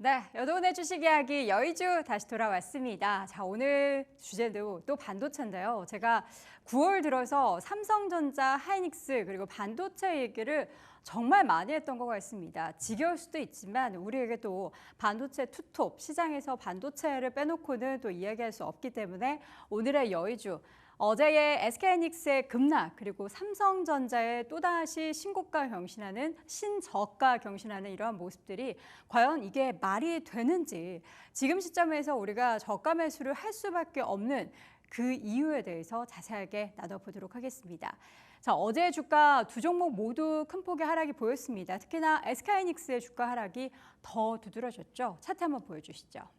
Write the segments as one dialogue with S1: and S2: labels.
S1: 네, 여동네 주식 이야기 여의주 다시 돌아왔습니다. 자, 오늘 주제도 또 반도체인데요. 제가 9월 들어서 삼성전자, 하이닉스 그리고 반도체 얘기를 정말 많이 했던 것 같습니다. 지겨울 수도 있지만 우리에게 또 반도체 투톱 시장에서 반도체를 빼놓고는 또 이야기할 수 없기 때문에 오늘의 여의주 어제의 SK하이닉스의 급락 그리고 삼성전자의 또다시 신고가 경신하는 신저가 경신하는 이러한 모습들이 과연 이게 말이 되는지 지금 시점에서 우리가 저가 매수를 할 수밖에 없는 그 이유에 대해서 자세하게 나눠보도록 하겠습니다. 자, 어제 주가 두 종목 모두 큰 폭의 하락이 보였습니다. 특히나 SK하이닉스의 주가 하락이 더 두드러졌죠. 차트 한번 보여주시죠.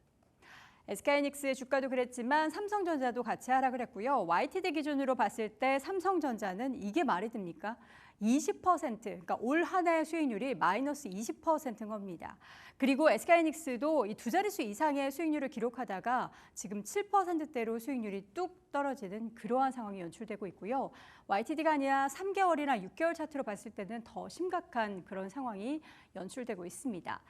S1: SK하이닉스의 주가도 그랬지만 삼성전자도 같이 하락을 했고요. YTD 기준으로 봤을 때 삼성전자는 이게 말이 됩니까? 20% 그러니까 올 한 해 수익률이 마이너스 20%인 겁니다. 그리고 SK하이닉스도 이 두 자릿수 이상의 수익률을 기록하다가 지금 7%대로 수익률이 뚝 떨어지는 그러한 상황이 연출되고 있고요. YTD가 아니라 3개월이나 6개월 차트로 봤을 때는 더 심각한 그런 상황이 연출되고 있습니다.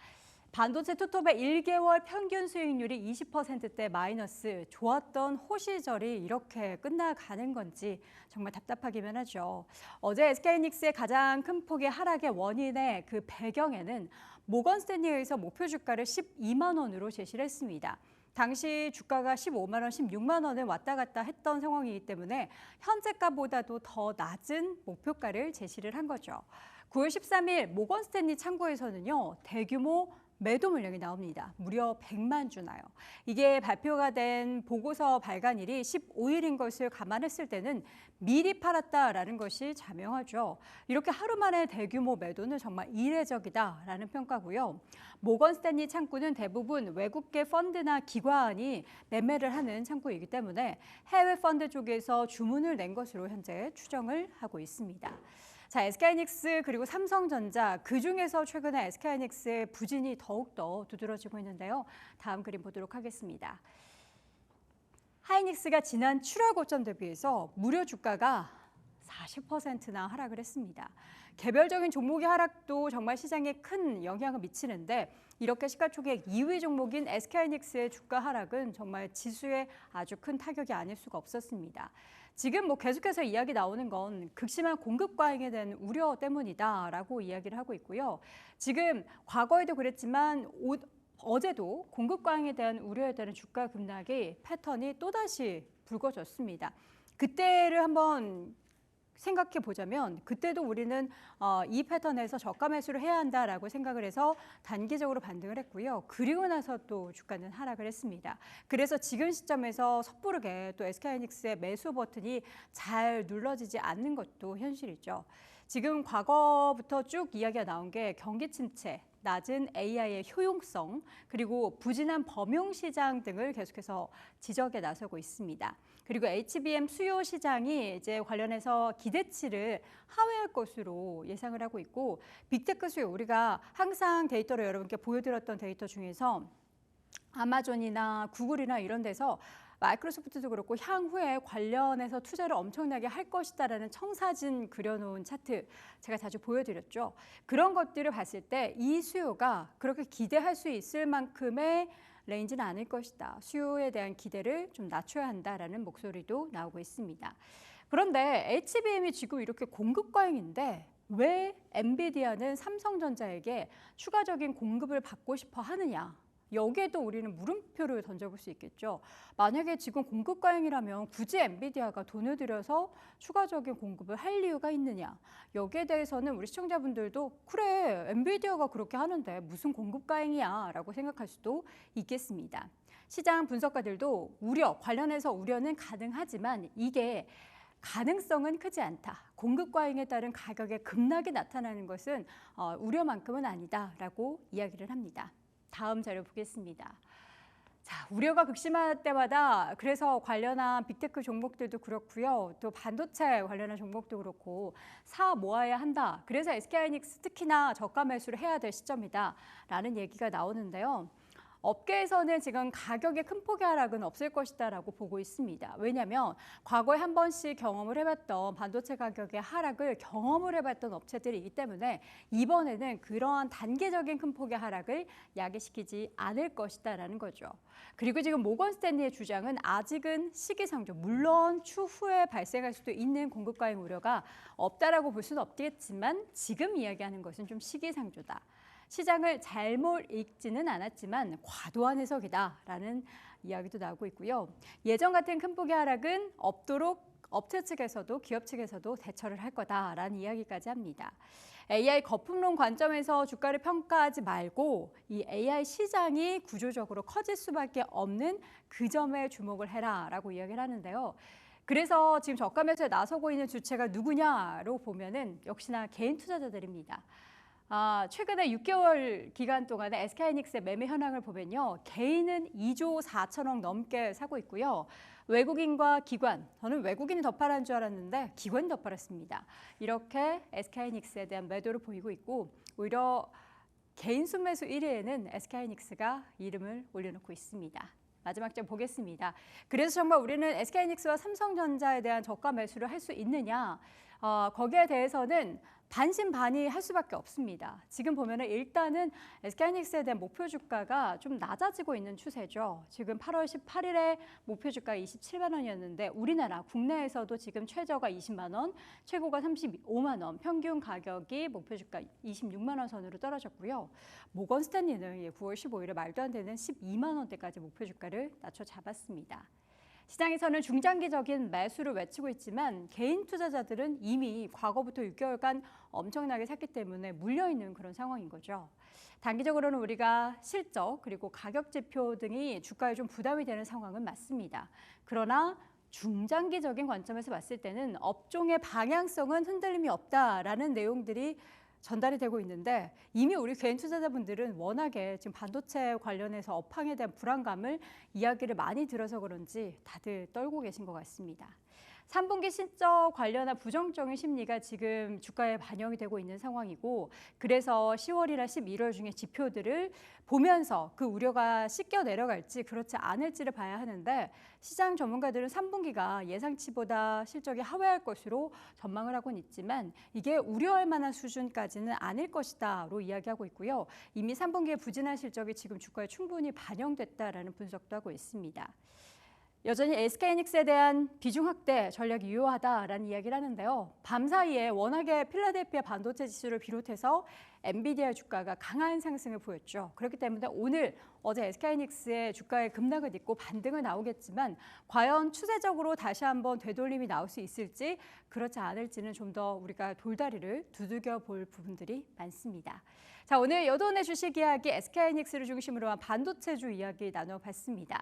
S1: 반도체 투톱의 1개월 평균 수익률이 20%대 마이너스 좋았던 호 시절이 이렇게 끝나가는 건지 정말 답답하기만 하죠. 어제 SK하이닉스의 가장 큰 폭의 하락의 원인의 그 배경에는 모건 스탠리에서 목표 주가를 12만 원으로 제시를 했습니다. 당시 주가가 15만 원, 16만 원을 왔다 갔다 했던 상황이기 때문에 현재가보다도 더 낮은 목표가를 제시를 한 거죠. 9월 13일 모건 스탠리 창고에서는요 대규모 매도 물량이 나옵니다. 무려 100만 주나요. 이게 발표가 된 보고서 발간일이 15일인 것을 감안했을 때는 미리 팔았다라는 것이 자명하죠. 이렇게 하루 만에 대규모 매도는 정말 이례적이다라는 평가고요. 모건 스탠리 창구는 대부분 외국계 펀드나 기관이 매매를 하는 창구이기 때문에 해외 펀드 쪽에서 주문을 낸 것으로 현재 추정을 하고 있습니다. 자, SK하이닉스 그리고 삼성전자 그 중에서 최근에 SK하이닉스의 부진이 더욱더 두드러지고 있는데요. 다음 그림 보도록 하겠습니다. 하이닉스가 지난 7월 고점 대비해서 무려 주가가 40%나 하락을 했습니다. 개별적인 종목의 하락도 정말 시장에 큰 영향을 미치는데 이렇게 시가총액 2위 종목인 SK하이닉스의 주가 하락은 정말 지수에 아주 큰 타격이 아닐 수가 없었습니다. 지금 뭐 계속해서 이야기 나오는 건 극심한 공급 과잉에 대한 우려 때문이다라고 이야기를 하고 있고요. 지금 과거에도 그랬지만 오, 어제도 공급 과잉에 대한 우려에 따른 주가 급락이 패턴이 또다시 불거졌습니다. 그때를 한번 생각해 보자면 그때도 우리는 어, 이 패턴에서 저가 매수를 해야 한다라고 생각을 해서 단기적으로 반등을 했고요. 그리고 나서 또 주가는 하락을 했습니다. 그래서 지금 시점에서 섣부르게 또 SK하이닉스의 매수 버튼이 잘 눌러지지 않는 것도 현실이죠. 지금 과거부터 쭉 이야기가 나온 게 경기 침체, 낮은 AI의 효용성, 그리고 부진한 범용 시장 등을 계속해서 지적에 나서고 있습니다. 그리고 HBM 수요 시장이 이제 관련해서 기대치를 하회할 것으로 예상을 하고 있고 빅테크 수요 우리가 항상 데이터로 여러분께 보여드렸던 데이터 중에서 아마존이나 구글이나 이런 데서 마이크로소프트도 그렇고 향후에 관련해서 투자를 엄청나게 할 것이다라는 청사진 그려놓은 차트 제가 자주 보여드렸죠. 그런 것들을 봤을 때 이 수요가 그렇게 기대할 수 있을 만큼의 레인지는 아닐 것이다. 수요에 대한 기대를 좀 낮춰야 한다라는 목소리도 나오고 있습니다. 그런데 HBM이 지금 이렇게 공급 과잉인데 왜 엔비디아는 삼성전자에게 추가적인 공급을 받고 싶어 하느냐? 여기에도 우리는 물음표를 던져볼 수 있겠죠. 만약에 지금 공급 과잉이라면 굳이 엔비디아가 돈을 들여서 추가적인 공급을 할 이유가 있느냐. 여기에 대해서는 우리 시청자분들도 그래 엔비디아가 그렇게 하는데 무슨 공급 과잉이야 라고 생각할 수도 있겠습니다. 시장 분석가들도 우려, 관련해서 우려는 가능하지만 이게 가능성은 크지 않다. 공급 과잉에 따른 가격의 급락이 나타나는 것은 어, 우려만큼은 아니다라고 이야기를 합니다. 다음 자료 보겠습니다. 자, 우려가 극심할 때마다 그래서 관련한 빅테크 종목들도 그렇고요. 또 반도체 관련한 종목도 그렇고 사 모아야 한다. 그래서 SK하이닉스 특히나 저가 매수를 해야 될 시점이다 라는 얘기가 나오는데요. 업계에서는 지금 가격의 큰 폭의 하락은 없을 것이다라고 보고 있습니다. 왜냐하면 과거에 한 번씩 경험을 해봤던 반도체 가격의 하락을 경험을 해봤던 업체들이기 때문에 이번에는 그러한 단계적인 큰 폭의 하락을 야기시키지 않을 것이다라는 거죠. 그리고 지금 모건 스탠리의 주장은 아직은 시기상조, 물론 추후에 발생할 수도 있는 공급 과잉 우려가 없다라고 볼 수는 없겠지만 지금 이야기하는 것은 좀 시기상조다. 시장을 잘못 읽지는 않았지만 과도한 해석이다라는 이야기도 나오고 있고요. 예전 같은 큰 폭의 하락은 없도록 업체 측에서도 기업 측에서도 대처를 할 거다라는 이야기까지 합니다. AI 거품론 관점에서 주가를 평가하지 말고 이 AI 시장이 구조적으로 커질 수밖에 없는 그 점에 주목을 해라라고 이야기를 하는데요. 그래서 지금 저가 매수에 나서고 있는 주체가 누구냐로 보면은 역시나 개인 투자자들입니다. 아, 최근에 6개월 기간 동안에 SK하이닉스의 매매 현황을 보면요. 개인은 2조 4천억 넘게 사고 있고요. 외국인과 기관, 저는 외국인이 더 팔았는 줄 알았는데 기관이 더 팔았습니다. 이렇게 SK하이닉스에 대한 매도를 보이고 있고 오히려 개인 순매수 1위에는 SK하이닉스가 이름을 올려놓고 있습니다. 마지막 점 보겠습니다. 그래서 정말 우리는 SK하이닉스와 삼성전자에 대한 저가 매수를 할 수 있느냐? 어, 거기에 대해서는 반신반의할 수밖에 없습니다. 지금 보면은 일단은 SK하이닉스에 대한 목표 주가가 좀 낮아지고 있는 추세죠. 지금 8월 18일에 목표 주가 27만 원이었는데 우리나라 국내에서도 지금 최저가 20만 원, 최고가 35만 원, 평균 가격이 목표 주가 26만 원 선으로 떨어졌고요. 모건 스탠리는 9월 15일에 말도 안 되는 12만 원대까지 목표 주가를 낮춰 잡았습니다. 시장에서는 중장기적인 매수를 외치고 있지만 개인 투자자들은 이미 과거부터 6개월간 엄청나게 샀기 때문에 물려있는 그런 상황인 거죠. 단기적으로는 우리가 실적 그리고 가격 지표 등이 주가에 좀 부담이 되는 상황은 맞습니다. 그러나 중장기적인 관점에서 봤을 때는 업종의 방향성은 흔들림이 없다라는 내용들이 전달이 되고 있는데 이미 우리 개인 투자자분들은 워낙에 지금 반도체 관련해서 업황에 대한 불안감을 이야기를 많이 들어서 그런지 다들 떨고 계신 것 같습니다. 3분기 실적 관련한 부정적인 심리가 지금 주가에 반영이 되고 있는 상황이고 그래서 10월이나 11월 중에 지표들을 보면서 그 우려가 씻겨 내려갈지 그렇지 않을지를 봐야 하는데 시장 전문가들은 3분기가 예상치보다 실적이 하회할 것으로 전망을 하고는 있지만 이게 우려할 만한 수준까지는 아닐 것이다로 이야기하고 있고요. 이미 3분기의 부진한 실적이 지금 주가에 충분히 반영됐다라는 분석도 하고 있습니다. 여전히 SK하이닉스에 대한 비중 확대 전략이 유효하다라는 이야기를 하는데요. 밤 사이에 워낙에 필라델피아 반도체 지수를 비롯해서 엔비디아 주가가 강한 상승을 보였죠. 그렇기 때문에 오늘 어제 SK하이닉스의 주가의 급락을 딛고 반등은 나오겠지만 과연 추세적으로 다시 한번 되돌림이 나올 수 있을지 그렇지 않을지는 좀 더 우리가 돌다리를 두들겨 볼 부분들이 많습니다. 자, 오늘 여돈의 주식 이야기 SK하이닉스를 중심으로 한 반도체주 이야기 나눠봤습니다.